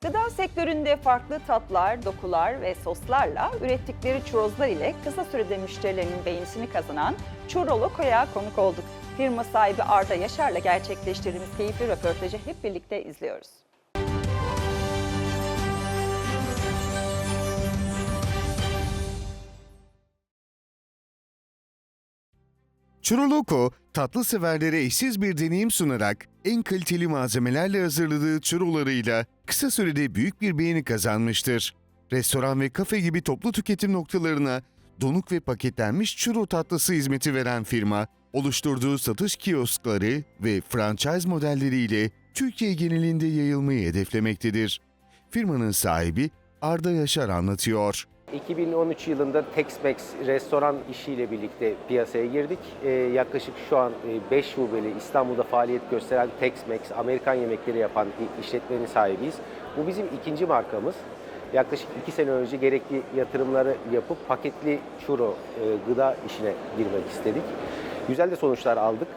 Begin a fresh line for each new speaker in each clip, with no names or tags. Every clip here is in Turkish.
Gıda sektöründe farklı tatlar, dokular ve soslarla ürettikleri churroslar ile kısa sürede müşterilerinin beğenisini kazanan Churro Loco'ya konuk olduk. Firma sahibi Arda Yaşar'la gerçekleştirdiğimiz keyifli röportajı hep birlikte izliyoruz.
Churroloco, tatlı severlere eşsiz bir deneyim sunarak en kaliteli malzemelerle hazırladığı churrolarıyla kısa sürede büyük bir beğeni kazanmıştır. Restoran ve kafe gibi toplu tüketim noktalarına donuk ve paketlenmiş churro tatlısı hizmeti veren firma, oluşturduğu satış kioskları ve franchise modelleriyle Türkiye genelinde yayılmayı hedeflemektedir. Firmanın sahibi Arda Yaşar anlatıyor.
2013 yılında Tex-Mex restoran işiyle birlikte piyasaya girdik. Ee, yaklaşık şu an 5 şubeli İstanbul'da faaliyet gösteren Tex-Mex, Amerikan yemekleri yapan işletmenin sahibiyiz. Bu bizim ikinci markamız. Yaklaşık 2 sene önce gerekli yatırımları yapıp paketli churro e, gıda işine girmek istedik. Güzel de sonuçlar aldık.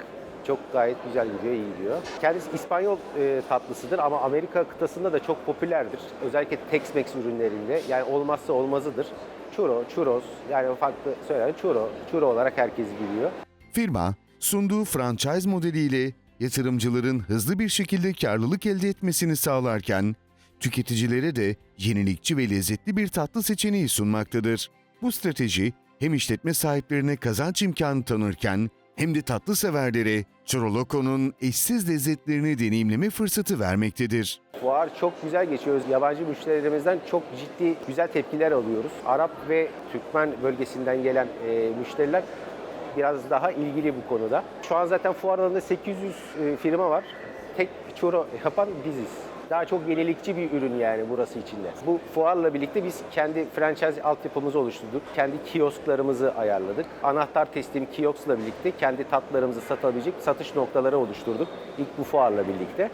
Gayet güzel gidiyor, iyi gidiyor. Kendisi İspanyol e, tatlısıdır ama Amerika kıtasında da çok popülerdir. Özellikle Tex-Mex ürünlerinde yani olmazsa olmazıdır. Churro, churros yani farklı söyler churro, churro olarak herkes biliyor.
Firma, sunduğu franchise modeliyle yatırımcıların hızlı bir şekilde karlılık elde etmesini sağlarken, tüketicilere de yenilikçi ve lezzetli bir tatlı seçeneği sunmaktadır. Bu strateji hem işletme sahiplerine kazanç imkanı tanırken hem de tatlı severlere Churroloco'nun eşsiz lezzetlerini deneyimleme fırsatı vermektedir.
Fuar çok güzel geçiyor. Yabancı müşterilerimizden çok ciddi güzel tepkiler alıyoruz. Arap ve Türkmen bölgesinden gelen e, müşteriler biraz daha ilgili bu konuda. Şu an zaten fuar alanında 800 e, firma var. Tek churro yapan biziz. Daha çok yenilikçi bir ürün yani burası içinde. Bu fuarla birlikte biz kendi franchise altyapımızı oluşturduk. Kendi kiosklarımızı ayarladık. Anahtar teslim kioskla birlikte kendi tatlarımızı satabilecek satış noktaları oluşturduk. İlk bu fuarla birlikte.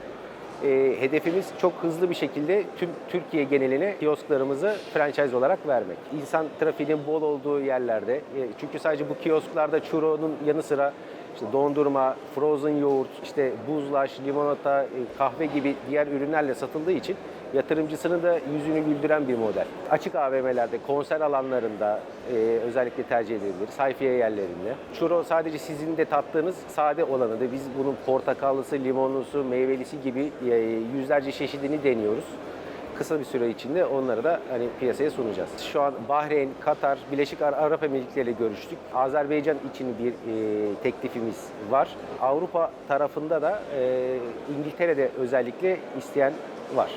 E, hedefimiz çok hızlı bir şekilde tüm Türkiye geneline kiosklarımızı franchise olarak vermek. İnsan trafiğinin bol olduğu yerlerde, e, çünkü sadece bu kiosklarda churro'nun yanı sıra işte dondurma, frozen yoğurt, işte buzlaş, limonata, e, kahve gibi diğer ürünlerle satıldığı için yatırımcısının da yüzünü güldüren bir model. Açık AVM'lerde, konser alanlarında e, özellikle tercih edilebilir, sayfiye yerlerinde. Churro sadece sizin de tattığınız sade olanı da biz bunun portakallısı, limonlusu, meyvelisi gibi e, yüzlerce çeşidini deniyoruz kısa bir süre içinde onları da hani piyasaya sunacağız. Şu an Bahreyn, Katar, Birleşik Ar- Arap Emirlikleri ile görüştük. Azerbaycan için bir e, teklifimiz var. Avrupa tarafında da e, İngiltere'de özellikle isteyen var.